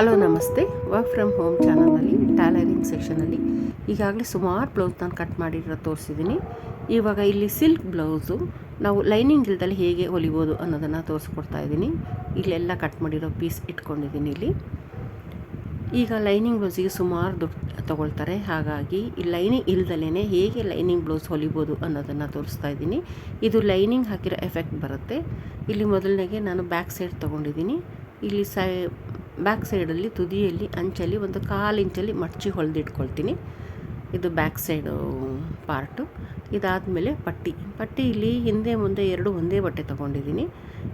Hello, ನಮಸ್ತೆ. Work from home ಚಾನಲಲ್ಲಿ tailoring ಸೆಕ್ಷನಲ್ಲಿ ಈಗಾಗಲೇ ಸುಮಾರು ಬ್ಲೌಸ್ ನಾನು ಕಟ್ ಮಾಡಿರೋ ತೋರಿಸಿದ್ದೀನಿ ಇವಾಗ ಇಲ್ಲಿ ಸಿಲ್ಕ್ ಬ್ಲೌಸು ನಾವು ಲೈನಿಂಗ್ ಇಲ್ದಲ್ಲಿ ಹೇಗೆ ಹೊಲಿಬೋದು ಅನ್ನೋದನ್ನು ತೋರಿಸ್ಕೊಡ್ತಾ ಇದ್ದೀನಿ. ಇಲ್ಲೆಲ್ಲ ಕಟ್ ಮಾಡಿರೋ ಪೀಸ್ ಇಟ್ಕೊಂಡಿದ್ದೀನಿ ಇಲ್ಲಿ. ಈಗ ಲೈನಿಂಗ್ ಬ್ಲೌಸಿಗೆ ಸುಮಾರು ದುಡ್ಡು ತೊಗೊಳ್ತಾರೆ. ಹಾಗಾಗಿ ಈ ಲೈನಿಂಗ್ ಇಲ್ದಲೇ ಹೇಗೆ ಲೈನಿಂಗ್ ಬ್ಲೌಸ್ ಹೊಲಿಬೋದು ಅನ್ನೋದನ್ನು ತೋರಿಸ್ತಾ ಇದ್ದೀನಿ. ಇದು ಲೈನಿಂಗ್ ಹಾಕಿರೋ ಎಫೆಕ್ಟ್ ಬರುತ್ತೆ. ಇಲ್ಲಿ ಮೊದಲನೇಗೆ ನಾನು ಬ್ಯಾಕ್ ಸೈಡ್ ತೊಗೊಂಡಿದ್ದೀನಿ ಇಲ್ಲಿ ಸೈ ಬ್ಯಾಕ್ ಸೈಡಲ್ಲಿ ತುದಿಯಲ್ಲಿ ಅಂಚಲ್ಲಿ ಒಂದು ಕಾಲು ಇಂಚಲ್ಲಿ ಮಡಚಿ ಹೊಲಿದಿಟ್ಕೊಳ್ತೀನಿ. ಇದು ಬ್ಯಾಕ್ ಸೈಡು ಪಾರ್ಟು. ಇದಾದಮೇಲೆ ಪಟ್ಟಿ. ಪಟ್ಟಿ ಇಲ್ಲಿ ಹಿಂದೆ ಮುಂದೆ ಎರಡು ಒಂದೇ ಬಟ್ಟೆ ತೊಗೊಂಡಿದ್ದೀನಿ.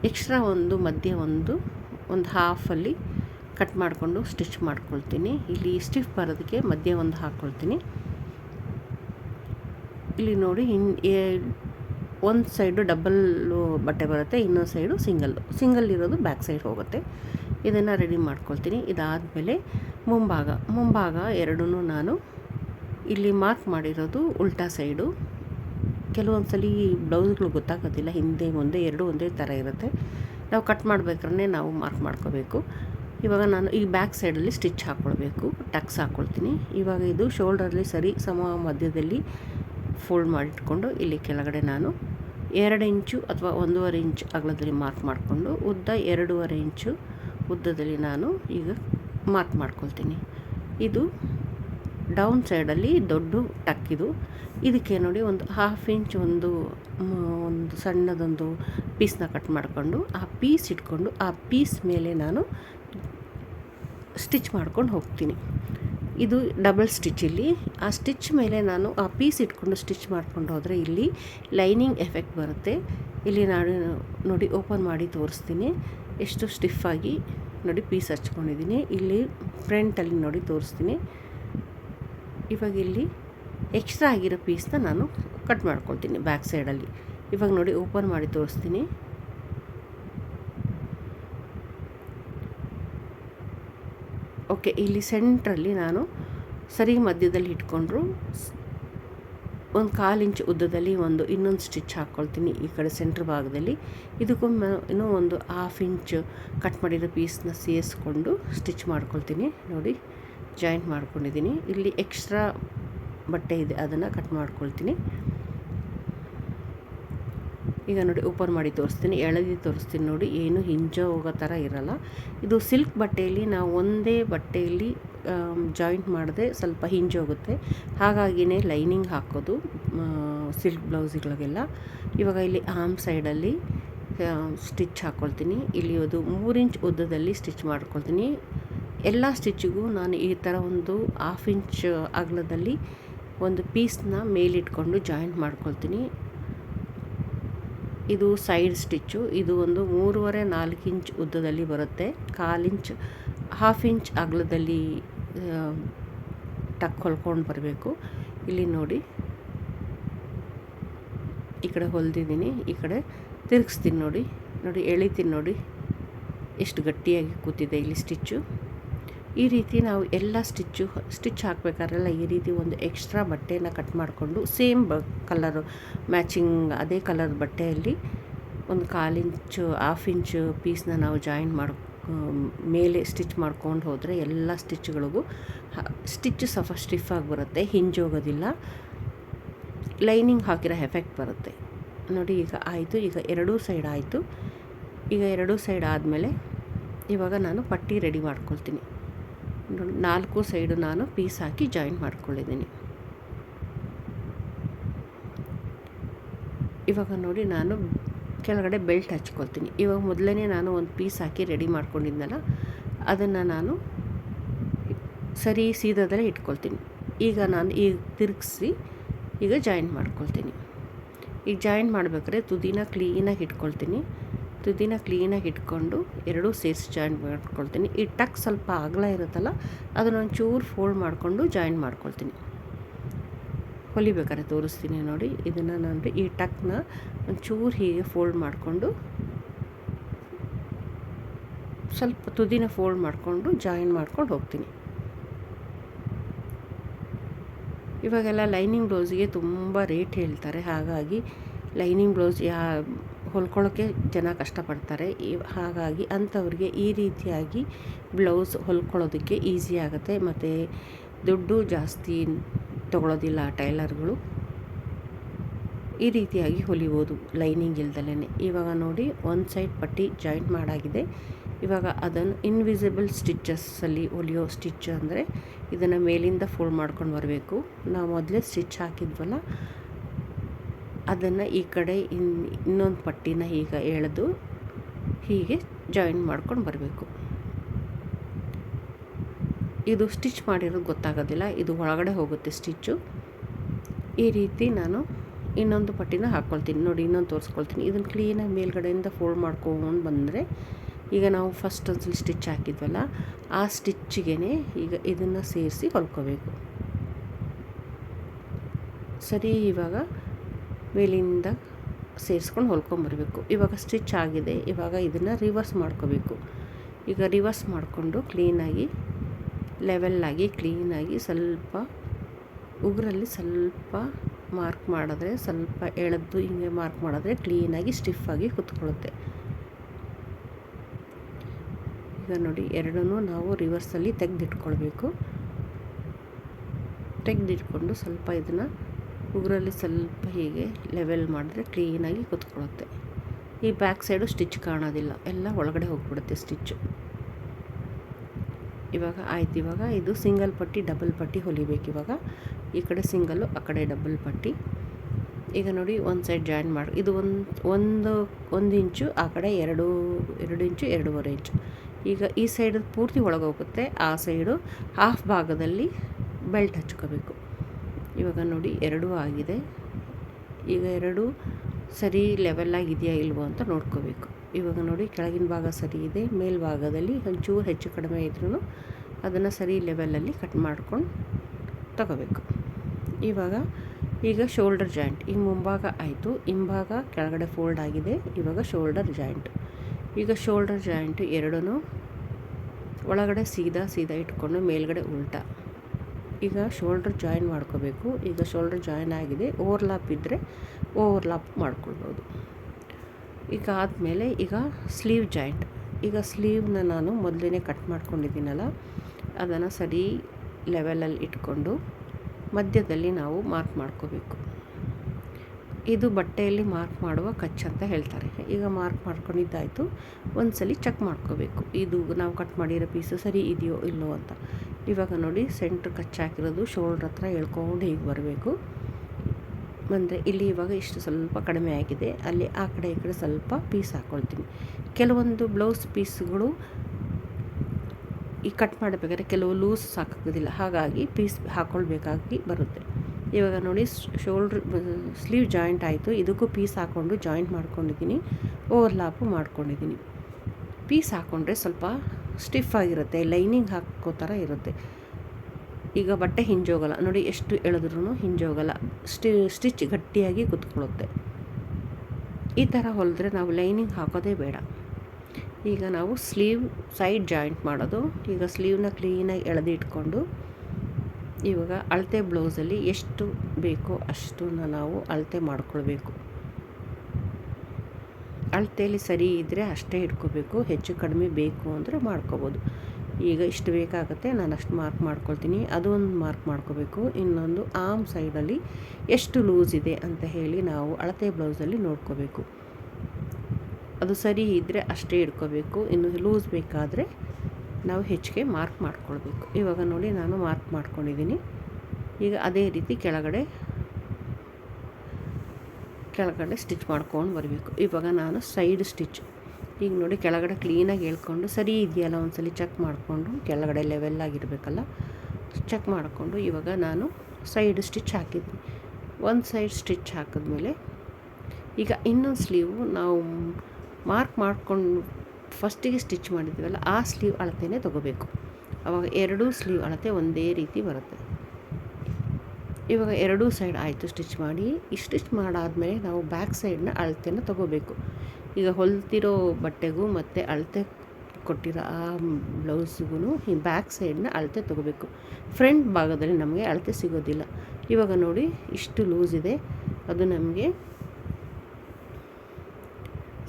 ಎಕ್ಸ್ಟ್ರಾ ಒಂದು, ಮಧ್ಯೆ ಒಂದು ಒಂದು ಹಾಫಲ್ಲಿ ಕಟ್ ಮಾಡಿಕೊಂಡು ಸ್ಟಿಚ್ ಮಾಡ್ಕೊಳ್ತೀನಿ. ಇಲ್ಲಿ ಸ್ಟಿಫ್ ಬರೋದಕ್ಕೆ ಮಧ್ಯೆ ಒಂದು ಹಾಕ್ಕೊಳ್ತೀನಿ ಇಲ್ಲಿ ನೋಡಿ, ಇನ್ ಒಂದು ಸೈಡು ಡಬಲ್ಲು ಬಟ್ಟೆ ಬರುತ್ತೆ, ಇನ್ನೊಂದು ಸೈಡು ಸಿಂಗಲ್ಲು ಸಿಂಗಲ್ ಇರೋದು ಬ್ಯಾಕ್ ಸೈಡ್ ಹೋಗುತ್ತೆ. ಇದನ್ನು ರೆಡಿ ಮಾಡ್ಕೊಳ್ತೀನಿ. ಇದಾದಮೇಲೆ ಮುಂಭಾಗ. ಮುಂಭಾಗ ಎರಡೂ ನಾನು ಇಲ್ಲಿ ಮಾರ್ಕ್ ಮಾಡಿರೋದು ಉಲ್ಟಾ ಸೈಡು. ಕೆಲವೊಂದು ಸಲ ಬ್ಲೌಸ್ಗಳು ಗೊತ್ತಾಗೋದಿಲ್ಲ. ಹಿಂದೆ, ಮುಂದೆ, ಎರಡೂ ಒಂದೇ ಥರ ಇರುತ್ತೆ. ನಾವು ಕಟ್ ಮಾಡ್ಬೇಕಾದ್ರೆ ನಾವು ಮಾರ್ಕ್ ಮಾಡ್ಕೋಬೇಕು. ಇವಾಗ ನಾನು ಈ ಬ್ಯಾಕ್ ಸೈಡಲ್ಲಿ ಸ್ಟಿಚ್ ಹಾಕ್ಕೊಳ್ಬೇಕು. ಟಕ್ಸ್ ಹಾಕ್ಕೊಳ್ತೀನಿ. ಇವಾಗ ಇದು ಶೋಲ್ಡರಲ್ಲಿ ಸರಿ ಸಮ ಮಧ್ಯದಲ್ಲಿ ಫೋಲ್ಡ್ ಮಾಡಿಟ್ಕೊಂಡು ಇಲ್ಲಿ ಕೆಳಗಡೆ ನಾನು ಎರಡು ಇಂಚು ಅಥವಾ ಒಂದೂವರೆ ಇಂಚು ಅಗಲದಲ್ಲಿ ಮಾರ್ಕ್ ಮಾಡಿಕೊಂಡು ಉದ್ದ ಎರಡೂವರೆ ಇಂಚು ಉದ್ದದಲ್ಲಿ ನಾನು ಈಗ ಮಾರ್ಕ್ ಮಾಡ್ಕೊಳ್ತೀನಿ. ಇದು ಡೌನ್ ಸೈಡಲ್ಲಿ ದೊಡ್ಡ ಟಕ್ಕಿದು ಇದಕ್ಕೆ ನೋಡಿ ಒಂದು ಹಾಫ್ ಇಂಚ್ ಒಂದು ಒಂದು ಸಣ್ಣದೊಂದು ಪೀಸ್ನ ಕಟ್ ಮಾಡಿಕೊಂಡು ಆ ಪೀಸ್ ಇಟ್ಕೊಂಡು ಆ ಪೀಸ್ ಮೇಲೆ ನಾನು ಸ್ಟಿಚ್ ಮಾಡ್ಕೊಂಡು ಹೋಗ್ತೀನಿ. ಇದು ಡಬಲ್ ಸ್ಟಿಚ್ ಇಲ್ಲಿ. ಆ ಸ್ಟಿಚ್ ಮೇಲೆ ನಾನು ಆ ಪೀಸ್ ಇಟ್ಕೊಂಡು ಸ್ಟಿಚ್ ಮಾಡ್ಕೊಂಡು ಹೋದರೆ ಇಲ್ಲಿ ಲೈನಿಂಗ್ ಎಫೆಕ್ಟ್ ಬರುತ್ತೆ. ಇಲ್ಲಿ ನಾನು ನೋಡಿ ಓಪನ್ ಮಾಡಿ ತೋರಿಸ್ತೀನಿ. ಎಷ್ಟು ಸ್ಟಿಫಾಗಿ ನೋಡಿ ಪೀಸ್ ಹಚ್ಕೊಂಡಿದ್ದೀನಿ. ಇಲ್ಲಿ ಫ್ರಂಟಲ್ಲಿ ನೋಡಿ ತೋರಿಸ್ತೀನಿ. ಇವಾಗ ಇಲ್ಲಿ ಎಕ್ಸ್ಟ್ರಾ ಆಗಿರೋ ಪೀಸ್ನ ನಾನು ಕಟ್ ಮಾಡ್ಕೊಳ್ತೀನಿ ಬ್ಯಾಕ್ ಸೈಡಲ್ಲಿ ಇವಾಗ ನೋಡಿ ಓಪನ್ ಮಾಡಿ ತೋರಿಸ್ತೀನಿ. ಓಕೆ, ಇಲ್ಲಿ ಸೆಂಟ್ರಲ್ಲಿ ನಾನು ಸರಿ ಮಧ್ಯದಲ್ಲಿ ಇಟ್ಕೊಂಡ್ರು, ಒಂದು ಕಾಲು ಇಂಚು ಉದ್ದದಲ್ಲಿ ಒಂದು ಇನ್ನೊಂದು ಸ್ಟಿಚ್ ಹಾಕ್ಕೊಳ್ತೀನಿ ಈ ಕಡೆ ಸೆಂಟ್ರ್ ಭಾಗದಲ್ಲಿ. ಇದಕ್ಕೂ ಇನ್ನೂ ಒಂದು ಹಾಫ್ ಇಂಚ್ ಕಟ್ ಮಾಡಿರೋ ಪೀಸ್ನ ಸೇರಿಸ್ಕೊಂಡು ಸ್ಟಿಚ್ ಮಾಡ್ಕೊಳ್ತೀನಿ. ನೋಡಿ, ಜಾಯಿಂಟ್ ಮಾಡ್ಕೊಂಡಿದ್ದೀನಿ. ಇಲ್ಲಿ ಎಕ್ಸ್ಟ್ರಾ ಬಟ್ಟೆ ಇದೆ, ಅದನ್ನು ಕಟ್ ಮಾಡ್ಕೊಳ್ತೀನಿ. ಈಗ ನೋಡಿ ಓಪನ್ ಮಾಡಿ ತೋರಿಸ್ತೀನಿ, ಎಳೆದಿ ತೋರಿಸ್ತೀನಿ ನೋಡಿ, ಏನು ಹಿಂಜ ಹೋಗೋ ಥರ ಇರಲ್ಲ. ಇದು ಸಿಲ್ಕ್ ಬಟ್ಟೆಯಲ್ಲಿ ನಾವು ಒಂದೇ ಬಟ್ಟೆಯಲ್ಲಿ ಜಾಯಿಂಟ್ ಮಾಡಿದೆ ಸ್ವಲ್ಪ ಹಿಂಜೋಗುತ್ತೆ ಹಾಗಾಗಿನೇ ಲೈನಿಂಗ್ ಹಾಕೋದು ಸಿಲ್ಕ್ ಬ್ಲೌಸ್ಗಳಿಗೆಲ್ಲ. ಇವಾಗ ಇಲ್ಲಿ ಆಮ್ ಸೈಡಲ್ಲಿ ಸ್ಟಿಚ್ ಹಾಕ್ಕೊಳ್ತೀನಿ ಇಲ್ಲಿ ಅದು ಮೂರು ಇಂಚ್ ಉದ್ದದಲ್ಲಿ ಸ್ಟಿಚ್ ಮಾಡ್ಕೊಳ್ತೀನಿ. ಎಲ್ಲ ಸ್ಟಿಚ್ಚಿಗೂ ನಾನು ಈ ಥರ ಒಂದು ಹಾಫ್ ಇಂಚ್ ಅಗಲದಲ್ಲಿ ಒಂದು ಪೀಸ್ನ ಮೇಲಿಟ್ಕೊಂಡು ಜಾಯಿಂಟ್ ಮಾಡ್ಕೊಳ್ತೀನಿ. ಇದು ಸೈಡ್ ಸ್ಟಿಚ್ಚು. ಇದು ಒಂದು ಮೂರುವರೆ ನಾಲ್ಕು ಇಂಚ್ ಉದ್ದದಲ್ಲಿ ಬರುತ್ತೆ. ಕಾಲು ಇಂಚ್, ಹಾಫ್ ಇಂಚ್ ಅಗಲದಲ್ಲಿ ಟಕ್ ಹೊಲ್ಕೊಂಡು ಬರಬೇಕು. ಇಲ್ಲಿ ನೋಡಿ. ಈ ಕಡೆ ಹೊಲ್ದಿದ್ದೀನಿ, ಈ ಕಡೆ ತಿರುಗಿಸ್ತೀನಿ ನೋಡಿ. ನೋಡಿ, ಎಳಿತೀನಿ ನೋಡಿ. ಎಷ್ಟು ಗಟ್ಟಿಯಾಗಿ ಕೂತಿದೆ ಇಲ್ಲಿ ಸ್ಟಿಚ್ಚು. ಈ ರೀತಿ ನಾವು ಎಲ್ಲ ಸ್ಟಿಚ್ಚು, ಸ್ಟಿಚ್ ಹಾಕಬೇಕಾದ್ರೆಲ್ಲ ಈ ರೀತಿ ಒಂದು ಎಕ್ಸ್ಟ್ರಾ ಬಟ್ಟೆನ ಕಟ್ ಮಾಡಿಕೊಂಡು ಸೇಮ್ ಬ, ಕಲರು ಮ್ಯಾಚಿಂಗ್ ಅದೇ ಕಲರ್ ಬಟ್ಟೆಯಲ್ಲಿ ಒಂದು ಕಾಲು ಇಂಚು, ಹಾಫ್ ಇಂಚು ಪೀಸ್ನ ನಾವು ಜಾಯಿನ್ ಮಾಡಿ, ಮೇಲೆ ಸ್ಟಿಚ್ ಮಾಡ್ಕೊಂಡು ಹೋದರೆ ಎಲ್ಲ ಸ್ಟಿಚ್ಗಳಿಗೂ ಸ್ಟಿಚ್ ಸ್ವಲ್ಪ ಸ್ಟಿಫಾಗಿ ಬರುತ್ತೆ ಹಿಂಜೋಗೋದಿಲ್ಲ ಲೈನಿಂಗ್ ಹಾಕಿರೋ ಎಫೆಕ್ಟ್ ಬರುತ್ತೆ. ನೋಡಿ, ಈಗ ಆಯಿತು, ಈಗ ಎರಡೂ ಸೈಡ್ ಆಯಿತು. ಈಗ ಎರಡೂ ಸೈಡ್ ಆದಮೇಲೆ ಇವಾಗ ನಾನು ಪಟ್ಟಿ ರೆಡಿ ಮಾಡ್ಕೊಳ್ತೀನಿ. ನಾಲ್ಕು ಸೈಡು ನಾನು ಪೀಸ್ ಹಾಕಿ ಜಾಯಿನ್ ಮಾಡ್ಕೊಂಡಿದ್ದೀನಿ. ಇವಾಗ ನೋಡಿ ನಾನು ಕೆಳಗಡೆ ಬೆಲ್ಟ್ ಹಚ್ಕೊಳ್ತೀನಿ. ಇವಾಗ ಮೊದಲೇ ನಾನು ಒಂದು ಪೀಸ್ ಹಾಕಿ ರೆಡಿ ಮಾಡ್ಕೊಂಡಿದ್ನಲ್ಲ, ಅದನ್ನು ನಾನು ಸರಿ ಸೀದದಲ್ಲೇ ಇಟ್ಕೊಳ್ತೀನಿ. ಈಗ ನಾನು ಈಗ ತಿರುಗಿಸಿ ಈಗ ಜಾಯಿನ್ ಮಾಡ್ಕೊಳ್ತೀನಿ. ಈಗ ಜಾಯಿನ್ ಮಾಡಬೇಕಾದ್ರೆ ತುದಿನ ಕ್ಲೀನಾಗಿ ಇಟ್ಕೊಳ್ತೀನಿ. ತುದಿನ ಕ್ಲೀನಾಗಿ ಇಟ್ಕೊಂಡು ಎರಡೂ ಸೇರಿಸಿ ಜಾಯಿನ್ ಮಾಡ್ಕೊಳ್ತೀನಿ. ಈ ಟಕ್ ಸ್ವಲ್ಪ ಅಗಲ ಇರುತ್ತಲ್ಲ, ಅದನ್ನು ಒಂಚೂರು ಫೋಲ್ಡ್ ಮಾಡಿಕೊಂಡು ಜಾಯಿನ್ ಮಾಡ್ಕೊಳ್ತೀನಿ. ಹೊಲಿಬೇಕಾದ್ರೆ ತೋರಿಸ್ತೀನಿ ನೋಡಿ. ಇದನ್ನು ನಾನು ಈ ಟಕ್ನ ಒಂಚೂರು ಹೀಗೆ ಫೋಲ್ಡ್ ಮಾಡಿಕೊಂಡು ಸ್ವಲ್ಪ ತುದಿನ ಫೋಲ್ಡ್ ಮಾಡಿಕೊಂಡು ಜಾಯಿನ್ ಮಾಡ್ಕೊಂಡು ಹೋಗ್ತೀನಿ. ಇವಾಗೆಲ್ಲ ಲೈನಿಂಗ್ ಬ್ಲೌಸಿಗೆ ತುಂಬ ರೇಟ್ ಹೇಳ್ತಾರೆ. ಹಾಗಾಗಿ ಲೈನಿಂಗ್ ಬ್ಲೌಸ್ ಯಾ ಹೊಲ್ಕೊಳ್ಳೋಕ್ಕೆ ಜನ ಕಷ್ಟಪಡ್ತಾರೆ. ಹಾಗಾಗಿ ಅಂಥವ್ರಿಗೆ ಈ ರೀತಿಯಾಗಿ ಬ್ಲೌಸ್ ಹೊಲ್ಕೊಳ್ಳೋದಕ್ಕೆ ಈಸಿ ಆಗುತ್ತೆ. ಮತ್ತು ದುಡ್ಡು ಜಾಸ್ತಿ ತಗೊಳ್ಳೋದಿಲ್ಲ ಟೈಲರ್ಗಳು. ಈ ರೀತಿಯಾಗಿ ಹೊಲಿಬೋದು ಲೈನಿಂಗ್ ಇಲ್ದಲೇ ಇವಾಗ ನೋಡಿ ಒಂದು ಸೈಡ್ ಪಟ್ಟಿ ಜಾಯಿಂಟ್ ಮಾಡಾಗಿದೆ. ಇವಾಗ ಅದನ್ನು ಇನ್ವಿಸಿಬಲ್ ಸ್ಟಿಚಸ್ಸಲ್ಲಿ ಹೊಲಿಯೋ ಸ್ಟಿಚ್ ಅಂದರೆ ಇದನ್ನು ಮೇಲಿಂದ ಫೋಲ್ಡ್ ಮಾಡ್ಕೊಂಡು ಬರಬೇಕು. ನಾವು ಮೊದಲೇ ಸ್ಟಿಚ್ ಹಾಕಿದ್ವಲ್ಲ ಅದನ್ನು ಈ ಕಡೆ ಇನ್, ಇನ್ನೊಂದು ಪಟ್ಟಿನ ಈಗ ಎಳೆದು ಹೀಗೆ ಜಾಯಿನ್ ಮಾಡ್ಕೊಂಡು ಬರಬೇಕು. ಇದು ಸ್ಟಿಚ್ ಮಾಡಿರೋದು ಗೊತ್ತಾಗೋದಿಲ್ಲ, ಇದು ಒಳಗಡೆ ಹೋಗುತ್ತೆ ಸ್ಟಿಚ್ಚು ಈ ರೀತಿ ನಾನು ಇನ್ನೊಂದು ಪಟ್ಟಿನ ಹಾಕ್ಕೊಳ್ತೀನಿ ನೋಡಿ, ಇನ್ನೊಂದು ತೋರಿಸ್ಕೊಳ್ತೀನಿ. ಇದನ್ನು ಕ್ಲೀನಾಗಿ ಮೇಲ್ಗಡೆಯಿಂದ ಫೋಲ್ಡ್ ಮಾಡ್ಕೊಂಡು ಬಂದರೆ ಈಗ ನಾವು ಫಸ್ಟ್ ಒಂದು ಸ್ಟಿಚ್ ಹಾಕಿದ್ವಲ್ಲ, ಆ ಸ್ಟಿಚ್ಚಿಗೆ ಈಗ ಇದನ್ನು ಸೇರಿಸಿ ಹೊಲ್ಕೋಬೇಕು. ಸರಿ, ಇವಾಗ ಮೇಲಿಂದ ಸೇರಿಸ್ಕೊಂಡು ಹೊಲ್ಕೊಂಬರ್ಬೇಕು. ಇವಾಗ ಸ್ಟಿಚ್ ಆಗಿದೆ. ಇವಾಗ ಇದನ್ನು ರಿವರ್ಸ್ ಮಾಡ್ಕೋಬೇಕು. ಈಗ ರಿವರ್ಸ್ ಮಾಡಿಕೊಂಡು ಕ್ಲೀನಾಗಿ ಲೆವೆಲ್ಲಾಗಿ ಕ್ಲೀನಾಗಿ ಸ್ವಲ್ಪ ಉಗುರಲ್ಲಿ ಸ್ವಲ್ಪ ಮಾರ್ಕ್ ಮಾಡಿದ್ರೆ, ಸ್ವಲ್ಪ ಎಳೆದು ಹಿಂಗೆ ಮಾರ್ಕ್ ಮಾಡಿದ್ರೆ ಕ್ಲೀನಾಗಿ ಸ್ಟಿಫಾಗಿ ಕುತ್ಕೊಳ್ಳುತ್ತೆ. ಈಗ ನೋಡಿ, ಎರಡನ್ನೂ ನಾವು ರಿವರ್ಸಲ್ಲಿ ತೆಗೆದಿಟ್ಕೊಳ್ಬೇಕು. ತೆಗೆದಿಟ್ಕೊಂಡು ಸ್ವಲ್ಪ ಇದನ್ನು ಉಗುರಲ್ಲಿ ಸ್ವಲ್ಪ ಹೀಗೆ ಲೆವೆಲ್ ಮಾಡಿದ್ರೆ ಕ್ಲೀನಾಗಿ ಕುತ್ಕೊಳ್ಳುತ್ತೆ. ಈ ಬ್ಯಾಕ್ ಸೈಡು ಸ್ಟಿಚ್ ಕಾಣೋದಿಲ್ಲ. ಎಲ್ಲ ಒಳಗಡೆ ಹೋಗ್ಬಿಡುತ್ತೆ ಸ್ಟಿಚ್ಚು ಇವಾಗ ಆಯ್ತು. ಇವಾಗ ಇದು ಸಿಂಗಲ್ ಪಟ್ಟಿ ಡಬಲ್ ಪಟ್ಟಿ ಹೊಲಿಬೇಕು ಇವಾಗ. ಈ ಕಡೆ ಸಿಂಗಲ್ಲು ಆ ಕಡೆ ಡಬಲ್ ಪಟ್ಟಿ. ಈಗ ನೋಡಿ ಒಂದು ಸೈಡ್ ಜಾಯಿನ್ ಮಾಡಿ. ಇದು ಒಂದು ಒಂದು ಒಂದು ಇಂಚು ಆ ಕಡೆ ಎರಡು ಎರಡು ಇಂಚು ಎರಡೂವರೆ ಇಂಚು ಈಗ ಈ ಸೈಡ್ ಪೂರ್ತಿ ಒಳಗೋಗುತ್ತೆ. ಆ ಸೈಡು ಹಾಫ್ ಭಾಗದಲ್ಲಿ ಬೆಲ್ಟ್ ಹಚ್ಕೋಬೇಕು. ಇವಾಗ ನೋಡಿ ಎರಡೂ ಆಗಿದೆ. ಈಗ ಎರಡು ಸರಿ ಲೆವೆಲ್ಲಾಗಿದೆಯಾ ಇಲ್ವೋ ಅಂತ ನೋಡ್ಕೋಬೇಕು. ಇವಾಗ ನೋಡಿ ಕೆಳಗಿನ ಭಾಗ ಸರಿ ಇದೆ ಮೇಲ್ಭಾಗದಲ್ಲಿ ಒಂಚೂರು ಹೆಚ್ಚು ಕಡಿಮೆ ಇದ್ರೂ ಅದನ್ನು ಸರಿ ಲೆವೆಲಲ್ಲಿ ಕಟ್ ಮಾಡ್ಕೊಂಡು ತಗೋಬೇಕು. ಇವಾಗ ಈಗ ಶೋಲ್ಡರ್ ಜಾಯಿಂಟ್ ಈಗ ಮುಂಭಾಗ ಆಯಿತು, ಹಿಂಭಾಗ ಕೆಳಗಡೆ ಫೋಲ್ಡ್ ಆಗಿದೆ, ಇವಾಗ ಶೋಲ್ಡರ್ ಜಾಯಿಂಟ್ ಈಗ ಶೋಲ್ಡರ್ ಜಾಯಿಂಟ್ ಎರಡೂ ಒಳಗಡೆ ಸೀದಾ ಸೀದಾ ಇಟ್ಕೊಂಡು ಮೇಲ್ಗಡೆ ಉಲ್ಟಾ. ಈಗ ಶೋಲ್ಡ್ರ್ ಜಾಯಿನ್ ಮಾಡ್ಕೋಬೇಕು. ಈಗ ಶೋಲ್ಡ್ರ್ ಜಾಯಿನ್ ಆಗಿದೆ. ಓವರ್ಲಾಪ್ ಇದ್ದರೆ ಓವರ್ಲಾಪ್ ಮಾಡ್ಕೊಳ್ಬೋದು. ಈಗ ಆದಮೇಲೆ ಈಗ ಸ್ಲೀವ್ ಜಾಯಿಂಟ್ ಈಗ ಸ್ಲೀವ್ನ ನಾನು ಮೊದಲೇ ಕಟ್ ಮಾಡ್ಕೊಂಡಿದ್ದೀನಲ್ಲ, ಅದನ್ನು ಸರಿ ಲೆವೆಲಲ್ಲಿ ಇಟ್ಕೊಂಡು ಮಧ್ಯದಲ್ಲಿ ನಾವು ಮಾರ್ಕ್ ಮಾಡ್ಕೋಬೇಕು. ಇದು ಬಟ್ಟೆಯಲ್ಲಿ ಮಾರ್ಕ್ ಮಾಡುವ ಕಚ್ ಅಂತ ಹೇಳ್ತಾರೆ. ಈಗ ಮಾರ್ಕ್ ಮಾಡ್ಕೊಂಡಿದ್ದಾಯಿತು, ಒಂದ್ಸಲಿ ಚೆಕ್ ಮಾಡ್ಕೋಬೇಕು. ಇದು ನಾವು ಕಟ್ ಮಾಡಿರೋ ಪೀಸು ಸರಿ ಇದೆಯೋ ಇಲ್ಲೋ ಅಂತ. ಇವಾಗ ನೋಡಿ ಸೆಂಟ್ರ್ ಕಚ್ಚಾಕಿರೋದು ಶೋಲ್ಡ್ರ್ ಹತ್ರ ಎಳ್ಕೊಂಡು ಹೀಗೆ ಬರಬೇಕು. ಬಂದರೆ ಇಲ್ಲಿ ಇವಾಗ ಇಷ್ಟು ಸ್ವಲ್ಪ ಕಡಿಮೆ ಆಗಿದೆ. ಅಲ್ಲಿ ಆ ಕಡೆ ಈ ಕಡೆ ಸ್ವಲ್ಪ ಪೀಸ್ ಹಾಕ್ಕೊಳ್ತೀನಿ ಕೆಲವೊಂದು ಬ್ಲೌಸ್ ಪೀಸ್ಗಳು ಈ ಕಟ್ ಮಾಡಬೇಕಾದ್ರೆ ಕೆಲವು ಲೂಸ್ ಸಾಕಾಗೋದಿಲ್ಲ. ಹಾಗಾಗಿ ಪೀಸ್ ಹಾಕ್ಕೊಳ್ಬೇಕಾಗಿ ಬರುತ್ತೆ. ಇವಾಗ ನೋಡಿ ಶೋಲ್ಡ್ರ್ ಸ್ಲೀವ್ ಜಾಯಿಂಟ್ ಆಯಿತು. ಇದಕ್ಕೂ ಪೀಸ್ ಹಾಕ್ಕೊಂಡು ಜಾಯಿಂಟ್ ಮಾಡ್ಕೊಂಡಿದ್ದೀನಿ. ಓವರ್ಲಾಪು ಮಾಡ್ಕೊಂಡಿದ್ದೀನಿ. ಪೀಸ್ ಹಾಕ್ಕೊಂಡ್ರೆ ಸ್ವಲ್ಪ ಸ್ಟಿಫ್ ಆಗಿರುತ್ತೆ, ಲೈನಿಂಗ್ ಹಾಕೋ ಥರ ಇರುತ್ತೆ. ಈಗ ಬಟ್ಟೆ ಹಿಂಜೋಗಲ್ಲ, ನೋಡಿ ಎಷ್ಟು ಎಳೆದ್ರೂ ಹಿಂಜೋಗಲ್ಲ, ಸ್ಟಿ, ಸ್ಟಿಚ್ ಗಟ್ಟಿಯಾಗಿ ಕುತ್ಕೊಳ್ಳುತ್ತೆ. ಈ ಥರ ಹೊಲಿದ್ರೆ ನಾವು ಲೈನಿಂಗ್ ಹಾಕೋದೇ ಬೇಡ. ಈಗ ನಾವು ಸ್ಲೀವ್ ಸೈಡ್ ಜಾಯಿಂಟ್ ಮಾಡೋದು, ಈಗ ಸ್ಲೀವ್ನ ಕ್ಲೀನಾಗಿ ಎಳೆದಿಟ್ಕೊಂಡು ಇವಾಗ ಅಳತೆ ಬ್ಲೌಸಲ್ಲಿ ಎಷ್ಟು ಬೇಕೋ ಅಷ್ಟನ್ನು ನಾವು ಅಳತೆ ಮಾಡ್ಕೊಳ್ಬೇಕು. ಅಳತೆಯಲ್ಲಿ ಸರಿ ಇದ್ದರೆ ಅಷ್ಟೇ ಇಟ್ಕೋಬೇಕು, ಹೆಚ್ಚು ಕಡಿಮೆ ಬೇಕು ಅಂದರೆ ಮಾಡ್ಕೋಬೋದು. ಈಗ ಇಷ್ಟು ಬೇಕಾಗುತ್ತೆ, ನಾನು ಅಷ್ಟು ಮಾರ್ಕ್ ಮಾಡ್ಕೊಳ್ತೀನಿ ಅದು ಒಂದು ಮಾರ್ಕ್ ಮಾಡ್ಕೋಬೇಕು. ಇನ್ನೊಂದು ಆಮ್ ಸೈಡಲ್ಲಿ ಎಷ್ಟು ಲೂಸ್ ಇದೆ ಅಂತ ಹೇಳಿ ನಾವು ಅಳತೆ ಬ್ಲೌಸಲ್ಲಿ ನೋಡ್ಕೋಬೇಕು. ಅದು ಸರಿ ಇದ್ದರೆ ಅಷ್ಟೇ ಇಟ್ಕೋಬೇಕು, ಇನ್ನು ಲೂಸ್ ಬೇಕಾದರೆ ನಾವು ಹೆಚ್ಚಿಗೆ ಮಾರ್ಕ್ ಮಾಡ್ಕೊಳ್ಬೇಕು. ಇವಾಗ ನೋಡಿ ನಾನು ಮಾರ್ಕ್ ಮಾಡ್ಕೊಂಡಿದ್ದೀನಿ. ಈಗ ಅದೇ ರೀತಿ ಕೆಳಗಡೆ ಕೆಳಗಡೆ ಸ್ಟಿಚ್ ಮಾಡ್ಕೊಂಡು ಬರಬೇಕು. ಇವಾಗ ನಾನು ಸೈಡ್ ಸ್ಟಿಚ್. ಈಗ ನೋಡಿ ಕೆಳಗಡೆ ಕ್ಲೀನಾಗಿ ಹೇಳ್ಕೊಂಡು ಸರಿ ಇದೆಯಲ್ಲ ಒಂದ್ಸಲಿ ಚೆಕ್ ಮಾಡಿಕೊಂಡು ಕೆಳಗಡೆ ಲೆವೆಲ್ಲಾಗಿರಬೇಕಲ್ಲ ಚೆಕ್ ಮಾಡಿಕೊಂಡು ಇವಾಗ ನಾನು ಸೈಡ್ ಸ್ಟಿಚ್ ಹಾಕಿದ್ದೀನಿ. ಒಂದು ಸೈಡ್ ಸ್ಟಿಚ್ ಹಾಕಿದ್ಮೇಲೆ ಈಗ ಇನ್ನೊಂದು ಸ್ಲೀವು ನಾವು ಮಾರ್ಕ್ ಮಾಡಿಕೊಂಡು ಫಸ್ಟಿಗೆ ಸ್ಟಿಚ್ ಮಾಡಿದ್ದೀವಲ್ಲ, ಆ ಸ್ಲೀವ್ ಅಳತೆನೇ ತೊಗೋಬೇಕು. ಅವಾಗ ಎರಡೂ ಸ್ಲೀವ್ ಅಳತೆ ಒಂದೇ ರೀತಿ ಬರುತ್ತೆ. ಇವಾಗ ಎರಡೂ ಸೈಡ್ ಆಯಿತು ಸ್ಟಿಚ್ ಮಾಡಿ. ಈ ಸ್ಟಿಚ್ ಮಾಡಾದಮೇಲೆ ನಾವು ಬ್ಯಾಕ್ ಸೈಡ್ನ ಅಳತೆನ ತೊಗೋಬೇಕು. ಈಗ ಹೊಲ್ತಿರೋ ಬಟ್ಟೆಗೂ ಮತ್ತು ಅಳತೆ ಕೊಟ್ಟಿರೋ ಆ ಬ್ಲೌಸ್ಗೂ ಈ ಬ್ಯಾಕ್ ಸೈಡ್ನ ಅಳತೆ ತೊಗೋಬೇಕು. ಫ್ರಂಟ್ ಭಾಗದಲ್ಲಿ ನಮಗೆ ಅಳತೆ ಸಿಗೋದಿಲ್ಲ. ಇವಾಗ ನೋಡಿ ಇಷ್ಟು ಲೂಸ್ ಇದೆ. ಅದು ನಮಗೆ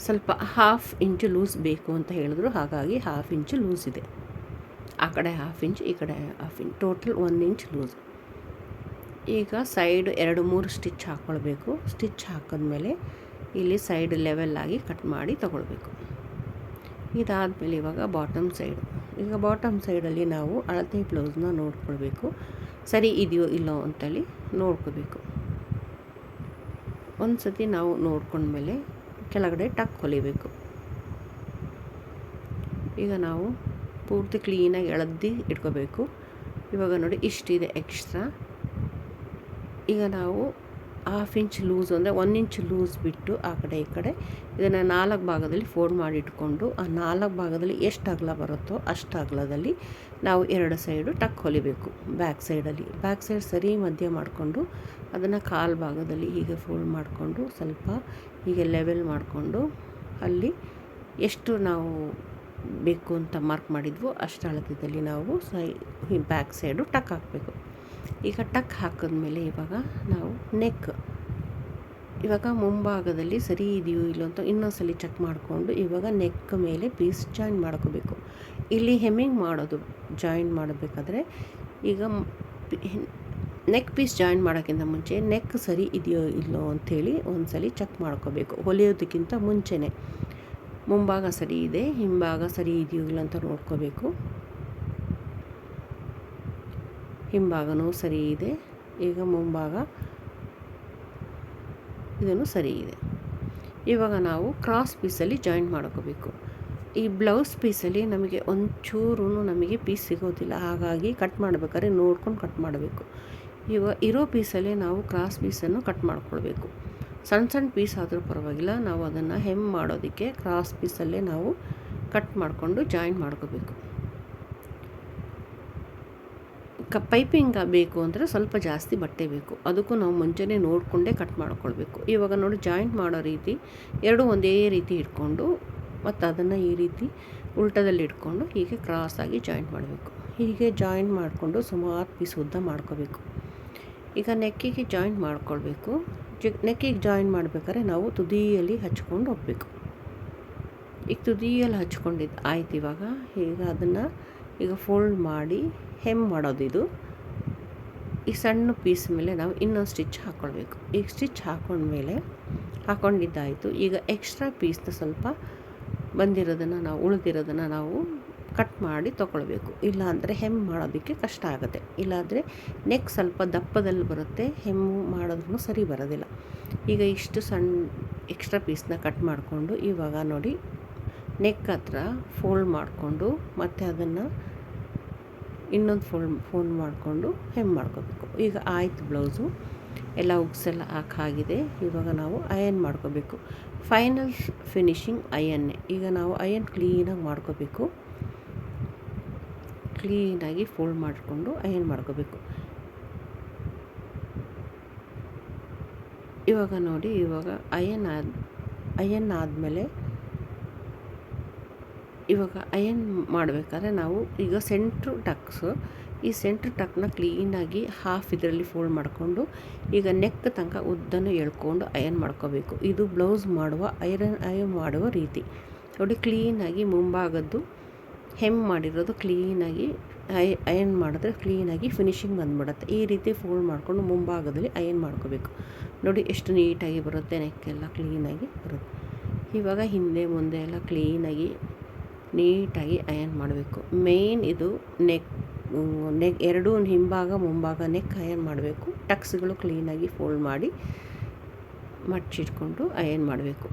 ಸ್ವಲ್ಪ ಹಾಫ್ ಇಂಚು ಲೂಸ್ ಬೇಕು ಅಂತ ಹೇಳಿದ್ರು. ಹಾಗಾಗಿ ಹಾಫ್ ಇಂಚು ಲೂಸ್ ಇದೆ. ಆ ಕಡೆ ಹಾಫ್ ಇಂಚ್, ಈ ಕಡೆ half inch. Total one inch loose. ಈಗ ಸೈಡ್ ಎರಡು ಮೂರು ಸ್ಟಿಚ್ ಹಾಕ್ಕೊಳ್ಬೇಕು. ಸ್ಟಿಚ್ ಹಾಕಿದ್ಮೇಲೆ ಇಲ್ಲಿ ಸೈಡ್ ಲೆವೆಲ್ಲಾಗಿ ಕಟ್ ಮಾಡಿ ತಗೊಳ್ಬೇಕು. ಇದಾದಮೇಲೆ ಇವಾಗ ಬಾಟಮ್ ಸೈಡ್. ಈಗ ಬಾಟಮ್ ಸೈಡಲ್ಲಿ ನಾವು ಅಳತೆ ಬ್ಲೌಸ್ನ ನೋಡ್ಕೊಳ್ಬೇಕು. ಸರಿ ಇದೆಯೋ ಇಲ್ಲೋ ಅಂತೇಳಿ ನೋಡ್ಕೋಬೇಕು ಒಂದು ಸತಿ ನಾವು ನೋಡ್ಕೊಂಡ್ಮೇಲೆ ಕೆಳಗಡೆ ಟಕ್ ಹೊಲಿಬೇಕು. ಈಗ ನಾವು ಪೂರ್ತಿ ಕ್ಲೀನಾಗಿ ಎಳದ್ದಿ ಇಟ್ಕೋಬೇಕು ಇವಾಗ ನೋಡಿ ಇಷ್ಟಿದೆ ಎಕ್ಸ್ಟ್ರಾ. ಈಗ ನಾವು ಹಾಫ್ ಇಂಚ್ ಲೂಸ್ ಅಂದರೆ ಒನ್ ಇಂಚ್ ಲೂಸ್ ಬಿಟ್ಟು ಆ ಕಡೆ ಈ ಕಡೆ ಇದನ್ನು ನಾಲ್ಕು ಭಾಗದಲ್ಲಿ ಫೋಲ್ಡ್ ಮಾಡಿಟ್ಕೊಂಡು ಆ ನಾಲ್ಕು ಭಾಗದಲ್ಲಿ ಎಷ್ಟು ಅಗಲ ಬರುತ್ತೋ ಅಷ್ಟು ಅಗಲದಲ್ಲಿ ನಾವು ಎರಡು ಸೈಡು ಟಕ್ ಹೊಲಿಬೇಕು ಬ್ಯಾಕ್ ಸೈಡಲ್ಲಿ ಬ್ಯಾಕ್ ಸೈಡ್ ಸರಿ ಮಧ್ಯ ಮಾಡಿಕೊಂಡು ಅದನ್ನು ಕಾಲು ಭಾಗದಲ್ಲಿ ಹೀಗೆ ಫೋಲ್ಡ್ ಮಾಡಿಕೊಂಡು ಸ್ವಲ್ಪ ಹೀಗೆ ಲೆವೆಲ್ ಮಾಡಿಕೊಂಡು ಅಲ್ಲಿ ಎಷ್ಟು ನಾವು ಬೇಕು ಅಂತ ಮಾರ್ಕ್ ಮಾಡಿದ್ವೋ ಅಷ್ಟು ಅಳತೆಯಲ್ಲಿ ನಾವು ಸೈ ಬ್ಯಾಕ್ ಸೈಡು ಟಕ್ ಹಾಕಬೇಕು. ಈಗ ಟಕ್ ಹಾಕಿದ್ಮೇಲೆ ಇವಾಗ ನಾವು ನೆಕ್ ಇವಾಗ ಮುಂಭಾಗದಲ್ಲಿ ಸರಿ ಇದೆಯೋ ಇಲ್ಲೋ ಅಂತ ಇನ್ನೊಂದ್ಸಲಿ ಚೆಕ್ ಮಾಡಿಕೊಂಡು ಇವಾಗ ನೆಕ್ ಮೇಲೆ ಪೀಸ್ ಜಾಯಿನ್ ಮಾಡ್ಕೋಬೇಕು. ಇಲ್ಲಿ ಹೆಮ್ಮಿಂಗ್ ಮಾಡೋದು ಜಾಯಿನ್ ಮಾಡಬೇಕಾದ್ರೆ ಈಗ ನೆಕ್ ಪೀಸ್ ಜಾಯಿನ್ ಮಾಡೋಕ್ಕಿಂತ ಮುಂಚೆ ನೆಕ್ ಸರಿ ಇದೆಯೋ ಇಲ್ಲೋ ಅಂಥೇಳಿ ಒಂದ್ಸಲಿ ಚೆಕ್ ಮಾಡ್ಕೋಬೇಕು. ಹೊಲಿಯೋದಕ್ಕಿಂತ ಮುಂಚೆನೇ. ಮುಂಭಾಗ ಸರಿ ಇದೆ, ಹಿಂಭಾಗ ಸರಿ ಇದೆಯೋ ಇಲ್ಲ ಅಂತ ನೋಡ್ಕೋಬೇಕು. ಹಿಂಭಾಗನೂ ಸರಿ ಇದೆ. ಈಗ ಮುಂಭಾಗ ಇದನ್ನು ಸರಿ ಇದೆ. ಇವಾಗ ನಾವು ಕ್ರಾಸ್ ಪೀಸಲ್ಲಿ ಜಾಯಿಂಟ್ ಮಾಡ್ಕೋಬೇಕು. ಈ ಬ್ಲೌಸ್ ಪೀಸಲ್ಲಿ ನಮಗೆ ಒಂಚೂರು ನಮಗೆ ಪೀಸ್ ಸಿಗೋದಿಲ್ಲ. ಹಾಗಾಗಿ ಕಟ್ ಮಾಡಬೇಕಾದ್ರೆ ನೋಡ್ಕೊಂಡು ಕಟ್ ಮಾಡಬೇಕು. ಇವಾಗ ಇರೋ ಪೀಸಲ್ಲಿ ನಾವು ಕ್ರಾಸ್ ಪೀಸನ್ನು ಕಟ್ ಮಾಡ್ಕೊಳ್ಬೇಕು. ಸಣ್ಣ ಸಣ್ಣ ಪೀಸ್ ಆದರೂ ಪರವಾಗಿಲ್ಲ. ನಾವು ಅದನ್ನು ಹೆಮ್ ಮಾಡೋದಕ್ಕೆ ಕ್ರಾಸ್ ಪೀಸಲ್ಲೇ ನಾವು ಕಟ್ ಮಾಡಿಕೊಂಡು ಜಾಯಿಂಟ್ ಮಾಡ್ಕೋಬೇಕು. ಕ ಪೈಪಿಂಗ್ ಬೇಕು ಅಂದರೆ ಸ್ವಲ್ಪ ಜಾಸ್ತಿ ಬಟ್ಟೆ ಬೇಕು. ಅದಕ್ಕೂ ನಾವು ಮುಂಚೆನೇ ನೋಡಿಕೊಂಡೇ ಕಟ್ ಮಾಡ್ಕೊಳ್ಬೇಕು. ಇವಾಗ ನೋಡಿ ಜಾಯಿಂಟ್ ಮಾಡೋ ರೀತಿ ಎರಡು ಒಂದೇ ರೀತಿ ಇಟ್ಕೊಂಡು ಮತ್ತು ಅದನ್ನು ಈ ರೀತಿ ಉಲ್ಟದಲ್ಲಿ ಇಟ್ಕೊಂಡು ಹೀಗೆ ಕ್ರಾಸಾಗಿ ಜಾಯಿಂಟ್ ಮಾಡಬೇಕು. ಹೀಗೆ ಜಾಯಿಂಟ್ ಮಾಡಿಕೊಂಡು ಸುಮಾರು ಪೀಸ್ ಉದ್ದ ಮಾಡ್ಕೋಬೇಕು. ಈಗ ನೆಕ್ಕಿಗೆ ಜಾಯಿಂಟ್ ಮಾಡ್ಕೊಳ್ಬೇಕು. ಜಿ ನೆಕ್ಕಿಗೆ ಜಾಯಿಂಟ್ ಮಾಡಬೇಕಾದ್ರೆ ನಾವು ತುದಿಯಲ್ಲಿ ಹಚ್ಕೊಂಡು ಹೋಗ್ಬೇಕು. ಈಗ ತುದಿಯಲ್ಲಿ ಹಚ್ಕೊಂಡಿದ್ದು ಆಯ್ತು ಇವಾಗ. ಈಗ ಅದನ್ನು ಈಗ ಫೋಲ್ಡ್ ಮಾಡಿ ಹೆಮ್ ಮಾಡೋದು ಇದು. ಈ ಸಣ್ಣ ಪೀಸ್ ಮೇಲೆ ನಾವು ಇನ್ನೊಂದು ಸ್ಟಿಚ್ ಹಾಕ್ಕೊಳ್ಬೇಕು ಈಗ ಸ್ಟಿಚ್ ಹಾಕ್ಕೊಂಡ್ಮೇಲೆ ಹಾಕ್ಕೊಂಡಿದ್ದಾಯಿತು ಈಗ ಎಕ್ಸ್ಟ್ರಾ ಪೀಸ್ನ ಸ್ವಲ್ಪ ಬಂದಿರೋದನ್ನು ನಾವು, ಉಳಿದಿರೋದನ್ನು ನಾವು ಕಟ್ ಮಾಡಿ ತೊಗೊಳ್ಬೇಕು. ಇಲ್ಲಾಂದರೆ ಹೆಮ್ ಮಾಡೋದಕ್ಕೆ ಕಷ್ಟ ಆಗುತ್ತೆ. ಇಲ್ಲಾಂದರೆ ನೆಕ್ ಸ್ವಲ್ಪ ದಪ್ಪದಲ್ಲಿ ಬರುತ್ತೆ ಹೆಮ್ಮು ಮಾಡೋದ್ರೂ ಸರಿ ಬರೋದಿಲ್ಲ. ಈಗ ಇಷ್ಟು ಸಣ್ಣ ಎಕ್ಸ್ಟ್ರಾ ಪೀಸ್ನ ಕಟ್ ಮಾಡಿಕೊಂಡು ಇವಾಗ ನೋಡಿ ನೆಕ್ ಹತ್ರ ಫೋಲ್ಡ್ ಮಾಡಿಕೊಂಡು ಮತ್ತು ಅದನ್ನು ಇನ್ನೊಂದು ಫೋಲ್ಡ್ ಫೋಲ್ಡ್ ಮಾಡಿಕೊಂಡು ಹೆಮ್ ಮಾಡ್ಕೋಬೇಕು. ಈಗ ಆಯಿತು ಬ್ಲೌಸು. ಎಲ್ಲ ಉಗ್ಸೆಲ್ಲ ಹಾಕಾಗಿದೆ. ಇವಾಗ ನಾವು ಅಯನ್ ಮಾಡ್ಕೋಬೇಕು. ಫೈನಲ್ ಫಿನಿಶಿಂಗ್ ಅಯನ್ನೇ ಈಗ ನಾವು ಅಯನ್ ಕ್ಲೀನಾಗಿ ಮಾಡ್ಕೋಬೇಕು. ಕ್ಲೀನಾಗಿ ಫೋಲ್ಡ್ ಮಾಡಿಕೊಂಡು ಅಯನ್ ಮಾಡ್ಕೋಬೇಕು. ಇವಾಗ ನೋಡಿ, ಇವಾಗ ಅಯನ್ ಆದ ಅಯನ್ ಆದಮೇಲೆ ಇವಾಗ ಅಯನ್ ಮಾಡಬೇಕಾದ್ರೆ ನಾವು ಈಗ ಸೆಂಟ್ರ್ ಟಕ್ಸು ಈ ಸೆಂಟ್ರ್ ಟಕ್ನ ಕ್ಲೀನಾಗಿ ಹಾಫ್ ಇದರಲ್ಲಿ ಫೋಲ್ಡ್ ಮಾಡಿಕೊಂಡು ಈಗ ನೆಕ್ ತನಕ ಉದ್ದನ್ನು ಎಳ್ಕೊಂಡು ಅಯನ್ ಮಾಡ್ಕೋಬೇಕು. ಇದು ಬ್ಲೌಸ್ ಮಾಡುವ ಐರನ್ ಅಯನ್ ಮಾಡುವ ರೀತಿ. ನೋಡಿ ಕ್ಲೀನಾಗಿ ಮುಂಭಾಗದ್ದು ಹೆಮ್ ಮಾಡಿರೋದು ಕ್ಲೀನಾಗಿ ಐ ಅಯನ್ ಮಾಡಿದ್ರೆ ಕ್ಲೀನಾಗಿ ಫಿನಿಶಿಂಗ್ ಬಂದ್ಬಿಡುತ್ತೆ. ಈ ರೀತಿ ಫೋಲ್ಡ್ ಮಾಡಿಕೊಂಡು ಮುಂಭಾಗದಲ್ಲಿ ಅಯನ್ ಮಾಡ್ಕೋಬೇಕು. ನೋಡಿ, ಎಷ್ಟು ನೀಟಾಗಿ ಬರುತ್ತೆ ನೆಕ್ಕೆಲ್ಲ ಕ್ಲೀನಾಗಿ ಬರುತ್ತೆ. ಇವಾಗ ಹಿಂದೆ ಮುಂದೆ ಎಲ್ಲ ಕ್ಲೀನಾಗಿ ನೀಟಾಗಿ ಅಯನ್ ಮಾಡಬೇಕು. ಮೇಯ್ನ್ ಇದು ನೆಕ್ ನೆಕ್ ಎರಡೂ ಹಿಂಭಾಗ ಮುಂಭಾಗ ನೆಕ್ ಅಯನ್ ಮಾಡಬೇಕು. ಟಕ್ಸ್ಗಳು ಕ್ಲೀನಾಗಿ ಫೋಲ್ಡ್ ಮಾಡಿ ಮಡ್ಚಿಟ್ಕೊಂಡು ಅಯನ್ ಮಾಡಬೇಕು.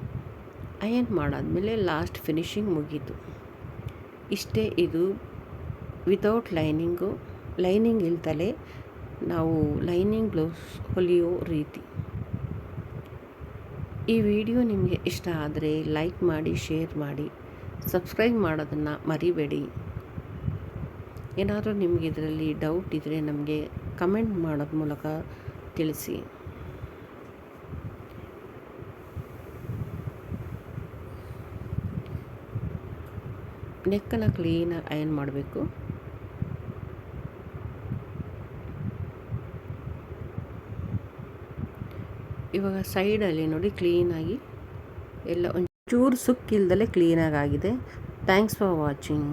ಅಯನ್ ಮಾಡಾದಮೇಲೆ ಲಾಸ್ಟ್ ಫಿನಿಶಿಂಗ್ ಮುಗೀತು. ಇಷ್ಟೇ ಇದು. ವಿತೌಟ್ ಲೈನಿಂಗು, ಲೈನಿಂಗ್ ಇಲ್ದಲೇ ನಾವು ಲೈನಿಂಗ್ ಬ್ಲೌಸ್ ಹೊಲಿಯೋ ರೀತಿ. ಈ ವಿಡಿಯೋ ನಿಮಗೆ ಇಷ್ಟ ಆದರೆ ಲೈಕ್ ಮಾಡಿ, ಶೇರ್ ಮಾಡಿ. ಸಬ್ಸ್ಕ್ರೈಬ್ ಮಾಡೋದನ್ನು ಮರಿಬೇಡಿ. ಏನಾದರೂ ನಿಮಗೆ ಇದರಲ್ಲಿ ಡೌಟ್ ಇದ್ದರೆ ನಮಗೆ ಕಮೆಂಟ್ ಮಾಡೋದ ಮೂಲಕ ತಿಳಿಸಿ. ನೆಕ್ಕನ್ನು ಕ್ಲೀನಾಗಿ ಅಯನ್ ಮಾಡಬೇಕು. ಇವಾಗ ಸೈಡಲ್ಲಿ ನೋಡಿ ಕ್ಲೀನಾಗಿ ಎಲ್ಲ ಚೂರು ಸುಕ್ಕಿಲ್ದಲೆ ಕ್ಲೀನಾಗಿ ಆಗಿದೆ. Thanks for watching